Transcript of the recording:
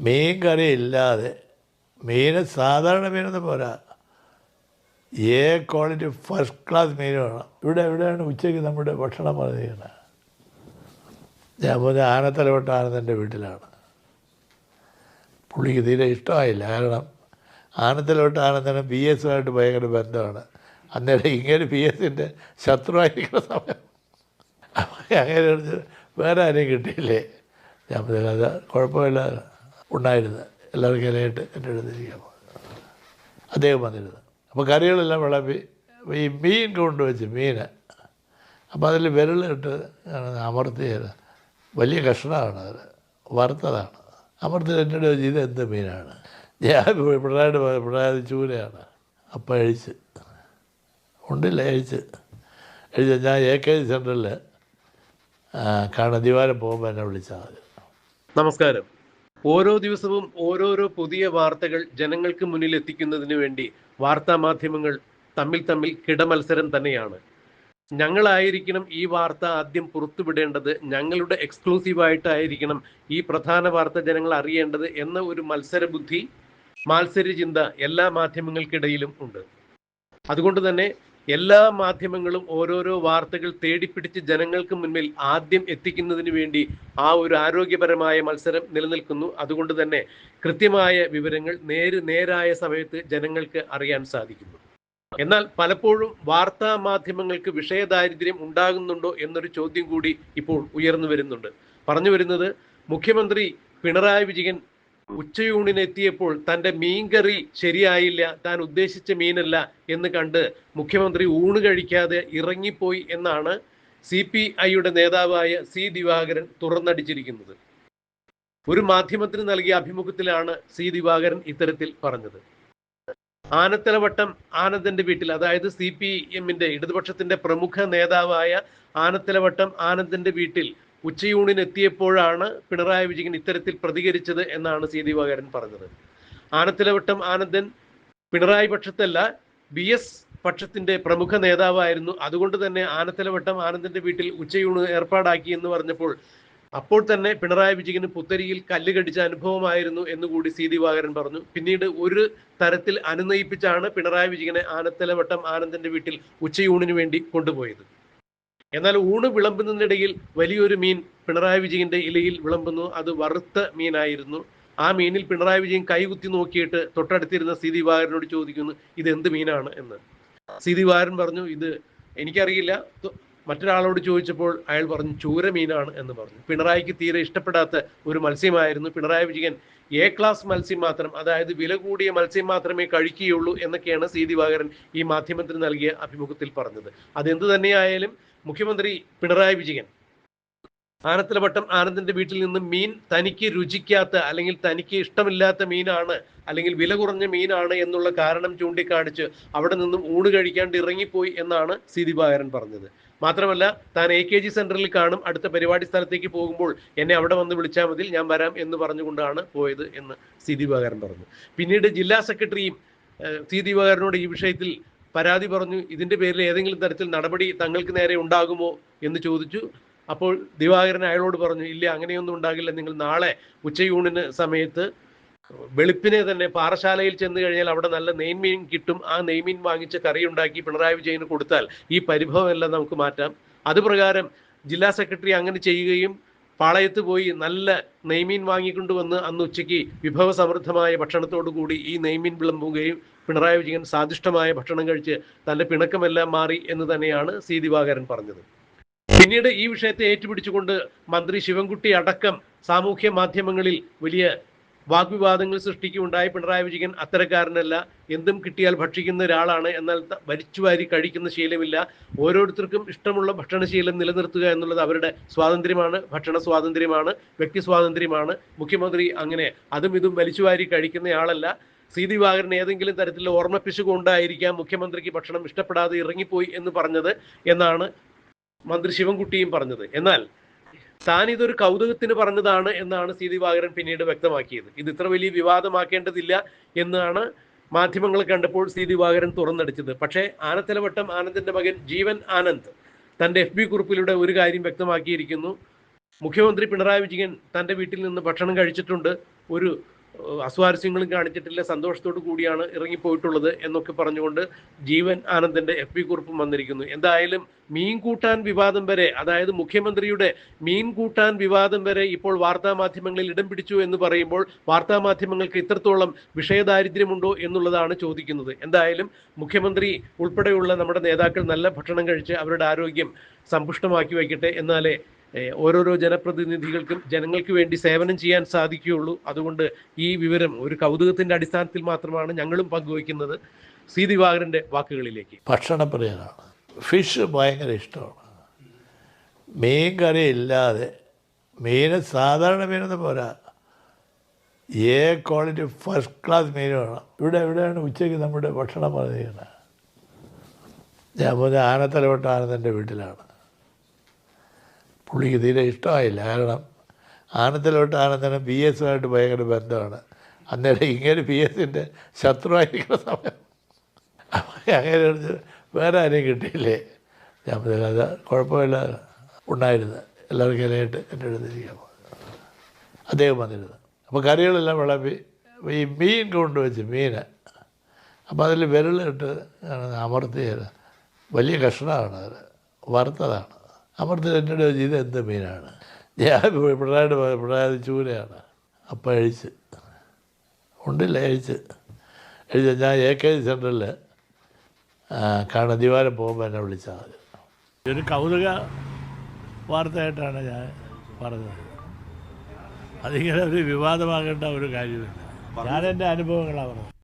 മീൻ കറി ഇല്ലാതെ മീൻ സാധാരണ മീനൊന്നും പോരാ. ഏ ക്വാളിറ്റി ഫസ്റ്റ് ക്ലാസ് മീൻ വേണം. ഇവിടെ എവിടെയാണ് ഉച്ചയ്ക്ക് നമ്മുടെ ഭക്ഷണം പറയുന്നത് ഞാൻ പോകുന്ന ആനത്തലവട്ട ആനന്ദന്റെ വീട്ടിലാണ്. പുള്ളിക്ക് തീരെ ഇഷ്ടമായില്ല. കാരണം ആനത്തലവട്ട ആനന്ദനും പി എസുമായിട്ട് ഭയങ്കര ബന്ധമാണ്. അന്നേരം ഇങ്ങനെ ബി എസിന്റെ ശത്രുവായിരിക്കുന്ന സമയം. അങ്ങനെ വേറെ ആരെയും കിട്ടിയില്ലേ? ഞാൻ പറഞ്ഞത് അത് കുഴപ്പമില്ല. ഉണ്ടായിരുന്നു എല്ലാവർക്കും ഇലയിട്ട് എന്റെ അടുത്തിരിക്കാൻ അദ്ദേഹം വന്നിരുന്നു. അപ്പോൾ കറികളെല്ലാം വിളമ്പി ഈ മീൻ കൊണ്ടുവച്ച് മീൻ. അപ്പോൾ അതിൽ വിരലിട്ട് അമർത്തിയത് വലിയ കഷ്ണമാണ് അത്. വറുത്തതാണ്. അമർത്തി എന്നോട് ചോദിച്ചു ഇത് എന്ത് മീനാണ്? ഞാൻ പിള്ളേരുടെ പിള്ളേർ ചൂരയാണ്. അപ്പം അഴിച്ച് ഉണ്ടില്ല അഴിച്ച് അഴിച്ച് ഞാൻ എ കെ ജി സെന്ററിൽ കാണാൻ ദിവാരം പോകുമ്പോൾ എന്നെ വിളിച്ചാൽ മതി. നമസ്കാരം. ഓരോ ദിവസവും ഓരോരോ പുതിയ വാർത്തകൾ ജനങ്ങൾക്ക് മുന്നിൽ എത്തിക്കുന്നതിന് വേണ്ടി വാർത്താ മാധ്യമങ്ങൾ തമ്മിൽ തമ്മിൽ കിടമത്സരം തന്നെയാണ്. ഞങ്ങളായിരിക്കണം ഈ വാർത്ത ആദ്യം പുറത്തുവിടേണ്ടത്. ഞങ്ങളുടെ എക്സ്ക്ലൂസീവായിട്ടായിരിക്കണം ഈ പ്രധാന വാർത്ത ജനങ്ങൾ അറിയേണ്ടത് എന്ന ഒരു മത്സര ബുദ്ധി മാത്സര്യ ചിന്ത എല്ലാ മാധ്യമങ്ങൾക്കിടയിലും ഉണ്ട്. അതുകൊണ്ട് തന്നെ എല്ലാ മാധ്യമങ്ങളും ഓരോരോ വാർത്തകൾ തേടിപ്പിടിച്ച് ജനങ്ങൾക്ക് മുന്നിൽ ആദ്യം എത്തിക്കുന്നതിന് വേണ്ടി ആ ഒരു ആരോഗ്യപരമായ മത്സരം നിലനിൽക്കുന്നു. അതുകൊണ്ട് തന്നെ കൃത്യമായ വിവരങ്ങൾ നേര് നേരായ സമയത്ത് ജനങ്ങൾക്ക് അറിയാൻ സാധിക്കുന്നു. എന്നാൽ പലപ്പോഴും വാർത്താ മാധ്യമങ്ങൾക്ക് വിഷയദാരിദ്ര്യം ഉണ്ടാകുന്നുണ്ടോ എന്നൊരു ചോദ്യം കൂടി ഇപ്പോൾ ഉയർന്നു വരുന്നുണ്ട്. പറഞ്ഞു വരുന്നത് മുഖ്യമന്ത്രി പിണറായി വിജയൻ ഉച്ചയൂണിനെത്തിയപ്പോൾ തന്റെ മീൻകറി ശരിയായില്ല താൻ ഉദ്ദേശിച്ച മീനല്ല എന്ന് കണ്ട് മുഖ്യമന്ത്രി ഊണ് കഴിക്കാതെ ഇറങ്ങിപ്പോയി എന്നാണ് സി പി ഐയുടെ നേതാവായ സി ദിവാകരൻ തുറന്നടിച്ചിരിക്കുന്നത്. ഒരു മാധ്യമത്തിന് നൽകിയ അഭിമുഖത്തിലാണ് സി ദിവാകരൻ ഇത്തരത്തിൽ പറഞ്ഞത്. ആനത്തലവട്ടം ആനന്ദന്റെ വീട്ടിൽ അതായത് സി പി എമ്മിന്റെ ഇടതുപക്ഷത്തിന്റെ പ്രമുഖ നേതാവായ ആനത്തലവട്ടം ആനന്ദന്റെ വീട്ടിൽ ഉച്ചയൂണിന് എത്തിയപ്പോഴാണ് പിണറായി വിജയൻ ഇത്തരത്തിൽ പ്രതികരിച്ചത് എന്നാണ് സി ദിവാകരൻ പറഞ്ഞത്. ആനത്തിലവട്ടം ആനന്ദൻ പിണറായി പക്ഷത്തല്ല ബി എസ് പക്ഷത്തിന്റെ പ്രമുഖ നേതാവായിരുന്നു. അതുകൊണ്ട് തന്നെ ആനത്തലവട്ടം ആനന്ദന്റെ വീട്ടിൽ ഉച്ചയൂണ് ഏർപ്പാടാക്കി എന്ന് പറഞ്ഞപ്പോൾ അപ്പോൾ തന്നെ പിണറായി വിജയന് പുത്തരിയിൽ കല്ല് കടിച്ച അനുഭവമായിരുന്നു എന്നുകൂടി സി ദിവാകരൻ പറഞ്ഞു. പിന്നീട് ഒരു തരത്തിൽ അനുനയിപ്പിച്ചാണ് പിണറായി വിജയനെ ആനത്തലവട്ടം ആനന്ദന്റെ വീട്ടിൽ ഉച്ചയൂണിന് വേണ്ടി കൊണ്ടുപോയത്. എന്നാൽ ഊണ് വിളമ്പുന്നതിനിടയിൽ വലിയൊരു മീൻ പിണറായി വിജയന്റെ ഇലയിൽ വിളമ്പുന്നു. അത് വറുത്ത മീനായിരുന്നു. ആ മീനിൽ പിണറായി വിജയൻ കൈകുത്തി നോക്കിയിട്ട് തൊട്ടടുത്തിരുന്ന സി ചോദിക്കുന്നു ഇത് എന്ത് മീനാണ്? എന്ന്. സി പറഞ്ഞു ഇത് എനിക്കറിയില്ല. മറ്റൊരാളോട് ചോദിച്ചപ്പോൾ അയാൾ പറഞ്ഞു ചൂര മീനാണ് എന്ന് പറഞ്ഞു. പിണറായിക്ക് തീരെ ഇഷ്ടപ്പെടാത്ത ഒരു മത്സ്യമായിരുന്നു പിണറായി വിജയൻ. എ ക്ലാസ് മത്സ്യം മാത്രം അതായത് വില കൂടിയ മത്സ്യം മാത്രമേ കഴിക്കുകയുള്ളൂ എന്നൊക്കെയാണ് സി ദിവാകരൻ ഈ മാധ്യമത്തിന് നൽകിയ അഭിമുഖത്തിൽ പറഞ്ഞത്. അതെന്ത് തന്നെയായാലും മുഖ്യമന്ത്രി പിണറായി വിജയൻ. ആനത്തലവട്ടം ആനന്ദിന്റെ വീട്ടിൽ നിന്ന് മീൻ തനിക്ക് രുചിക്കാത്ത അല്ലെങ്കിൽ തനിക്ക് ഇഷ്ടമില്ലാത്ത മീനാണ് അല്ലെങ്കിൽ വില കുറഞ്ഞ മീനാണ് എന്നുള്ള കാരണം ചൂണ്ടിക്കാണിച്ച് അവിടെ നിന്നും ഊണ് കഴിക്കാണ്ട് ഇറങ്ങിപ്പോയി എന്നാണ് സി ദിവാകരൻ പറഞ്ഞത്. മാത്രമല്ല താൻ എ കെ ജി സെന്ററിൽ കാണും അടുത്ത പരിപാടി സ്ഥലത്തേക്ക് പോകുമ്പോൾ എന്നെ അവിടെ വന്ന് വിളിച്ചാൽ മതി ഞാൻ വരാം എന്ന് പറഞ്ഞുകൊണ്ടാണ് പോയത് എന്ന് സി ദിവാകരൻ പറഞ്ഞു. പിന്നീട് ജില്ലാ സെക്രട്ടറിയും സി ദിവാകരനോട് ഈ വിഷയത്തിൽ പരാതി പറഞ്ഞു. ഇതിന്റെ പേരിൽ ഏതെങ്കിലും തരത്തിൽ നടപടി തങ്ങൾക്ക് നേരെ ഉണ്ടാകുമോ എന്ന് ചോദിച്ചു. അപ്പോൾ ദിവാകരൻ അയാളോട് പറഞ്ഞു ഇല്ല അങ്ങനെയൊന്നും ഉണ്ടാകില്ല. നിങ്ങൾ നാളെ ഉച്ചയൂണിന് സമയത്ത് വെളുപ്പിനെ തന്നെ പാറശാലയിൽ ചെന്ന് കഴിഞ്ഞാൽ അവിടെ നല്ല നെയ്മീൻ കിട്ടും. ആ നെയ്മീൻ വാങ്ങിച്ച് കറി ഉണ്ടാക്കി പിണറായി വിജയന് കൊടുത്താൽ ഈ പരിഭവമെല്ലാം നമുക്ക് മാറ്റാം. അതുപ്രകാരം ജില്ലാ സെക്രട്ടറി അങ്ങനെ ചെയ്യുകയും പാളയത്ത് പോയി നല്ല നെയ്മീൻ വാങ്ങിക്കൊണ്ടുവന്ന് അന്ന് ഉച്ചയ്ക്ക് വിഭവസമൃദ്ധമായ ഭക്ഷണത്തോടു കൂടി ഈ നെയ്മീൻ വിളമ്പുകയും പിണറായി വിജയൻ സ്വാദിഷ്ടമായ ഭക്ഷണം കഴിച്ച് തന്റെ പിണക്കമെല്ലാം മാറി എന്ന് തന്നെയാണ് സി ദിവാകരൻ പറഞ്ഞത്. പിന്നീട് ഈ വിഷയത്തെ ഏറ്റുപിടിച്ചുകൊണ്ട് മന്ത്രി ശിവൻകുട്ടി അടക്കം സാമൂഹ്യ മാധ്യമങ്ങളിൽ വലിയ വാഗ്വിവാദങ്ങൾ സൃഷ്ടിക്കുകയുണ്ടായി. പിണറായി വിജയൻ അത്തരക്കാരനല്ല. എന്തും കിട്ടിയാൽ ഭക്ഷിക്കുന്ന ഒരാളാണ്. എന്നാൽ വലിച്ചുവാരി കഴിക്കുന്ന ശീലമില്ല. ഓരോരുത്തർക്കും ഇഷ്ടമുള്ള ഭക്ഷണശീലം നിലനിർത്തുക എന്നുള്ളത് അവരുടെ സ്വാതന്ത്ര്യമാണ് ഭക്ഷണ സ്വാതന്ത്ര്യമാണ് വ്യക്തി സ്വാതന്ത്ര്യമാണ്. മുഖ്യമന്ത്രി അങ്ങനെ അതും ഇതും വലിച്ചുവാരി കഴിക്കുന്നയാളല്ല സി. ദിവാകരൻ ഏതെങ്കിലും തരത്തിൽ ഓർമ്മപ്പിശുകൊണ്ടായിരിക്കാം മുഖ്യമന്ത്രിക്ക് ഭക്ഷണം ഇഷ്ടപ്പെടാതെ ഇറങ്ങിപ്പോയി എന്ന് പറഞ്ഞത് എന്നാണ് മന്ത്രി ശിവൻകുട്ടിയും പറഞ്ഞത്. എന്നാൽ താൻ ഇതൊരു കൗതുകത്തിന് പറഞ്ഞതാണ് എന്നാണ് സി. ദിവാകരൻ പിന്നീട് വ്യക്തമാക്കിയത്. ഇത് ഇത്ര വലിയ വിവാദമാക്കേണ്ടതില്ല എന്നാണ് മാധ്യമങ്ങൾ കണ്ടപ്പോൾ സി. ദിവാകരൻ തുറന്നടിച്ചത്. പക്ഷേ ആനത്തലവട്ടം ആനന്ദിന്റെ മകൻ ജീവൻ ആനന്ദ് തന്റെ എഫ് ബി കുറിപ്പിലൂടെ ഒരു കാര്യം വ്യക്തമാക്കിയിരിക്കുന്നു. മുഖ്യമന്ത്രി പിണറായി വിജയൻ തന്റെ വീട്ടിൽ നിന്ന് ഭക്ഷണം കഴിച്ചിട്ടുണ്ട്. ഒരു അസ്വാരസ്യങ്ങളും കാണിച്ചിട്ടില്ല സന്തോഷത്തോടു കൂടിയാണ് ഇറങ്ങിപ്പോയിട്ടുള്ളത് എന്നൊക്കെ പറഞ്ഞുകൊണ്ട് ജീവൻ ആനന്ദന്റെ എഫ് പി കുറിപ്പും വന്നിരിക്കുന്നു. എന്തായാലും മീൻ കൂട്ടാൻ വിവാദം വരെ അതായത് മുഖ്യമന്ത്രിയുടെ മീൻ കൂട്ടാൻ വിവാദം വരെ ഇപ്പോൾ വാർത്താ മാധ്യമങ്ങളിൽ ഇടം പിടിച്ചു എന്ന് പറയുമ്പോൾ വാർത്താ മാധ്യമങ്ങൾക്ക് ഇത്രത്തോളം വിഷയദാരിദ്ര്യമുണ്ടോ എന്നുള്ളതാണ് ചോദിക്കുന്നത്. എന്തായാലും മുഖ്യമന്ത്രി ഉൾപ്പെടെയുള്ള നമ്മുടെ നേതാക്കൾ നല്ല ഭക്ഷണം കഴിച്ച് അവരുടെ ആരോഗ്യം സമ്പുഷ്ടമാക്കി വയ്ക്കട്ടെ എന്നാലേ ഓരോരോ ജനപ്രതിനിധികൾക്കും ജനങ്ങൾക്ക് വേണ്ടി സേവനം ചെയ്യാൻ സാധിക്കുകയുള്ളൂ. അതുകൊണ്ട് ഈ വിവരം ഒരു കൗതുകത്തിന്റെ അടിസ്ഥാനത്തിൽ മാത്രമാണ് ഞങ്ങളും പങ്കുവയ്ക്കുന്നത്. സി ദിവാകരന്റെ വാക്കുകളിലേക്ക്. ഭക്ഷണപ്രിയനാണ് ഫിഷ് ഭയങ്കര ഇഷ്ടമാണ്. മീൻ കറി ഇല്ലാതെ മീൻ സാധാരണ മീനൊന്നും പോരാ. ഏ ക്വാളിറ്റി ഫസ്റ്റ് ക്ലാസ് മീൻ വേണം. ഇവിടെ എവിടെയാണ് ഉച്ചയ്ക്ക് നമ്മുടെ ഭക്ഷണം പറഞ്ഞിരിക്കുന്നത്? ഞാൻ പറഞ്ഞ ആനത്തലവട്ട ആനന്ദന്റെ വീട്ടിലാണ്. പുള്ളിക്ക് തീരെ ഇഷ്ടമായില്ല. കാരണം ആനന്ദിലോട്ട് ആനന്ദനും ബി എസുമായിട്ട് ഭയങ്കര ബന്ധമാണ്. അന്നേരം ഇങ്ങനെ ബി എസിന്റെ ശത്രുവായിരിക്കുന്ന സമയം. അങ്ങനെ വേറെ ആരെയും കിട്ടിയില്ലേ? ഞാൻ അത് കുഴപ്പമില്ല. ഉണ്ടായിരുന്നു. എല്ലാവർക്കും ഇലയിട്ട് എന്റെ അടുത്തിരിക്കാൻ അദ്ദേഹം വന്നിരുന്നു. അപ്പോൾ കറികളെല്ലാം വിളമ്പി ഈ മീൻ കൊണ്ടുവച്ച് മീൻ അപ്പോൾ അതിൽ വിരലിട്ട് അമർത്തിയത്. വലിയ കഷ്ണമാണ് അത്. വറുത്തതാണ്. അമർത്തി എന്നോട് ചെയ്ത് എന്ത് മീനാണ്? ഞാൻ പിള്ളേരുടെ പിള്ളേർ ചൂരയാണ്. അപ്പം അഴിച്ച് ഉണ്ടില്ല അഴിച്ച് അഴിച്ച് ഞാൻ എ കെ ജി സെന്ററിൽ കാണാൻ ദിവാരം പോകുമ്പോൾ എന്നെ വിളിച്ചാൽ മതി. ഒരു കൗതുക വാർത്തയായിട്ടാണ് ഞാൻ പറഞ്ഞത്. അതിങ്ങനെ ഒരു വിവാദമാകേണ്ട ഒരു കാര്യമില്ല. ഞാൻ അനുഭവങ്ങളാണ് പറഞ്ഞത്.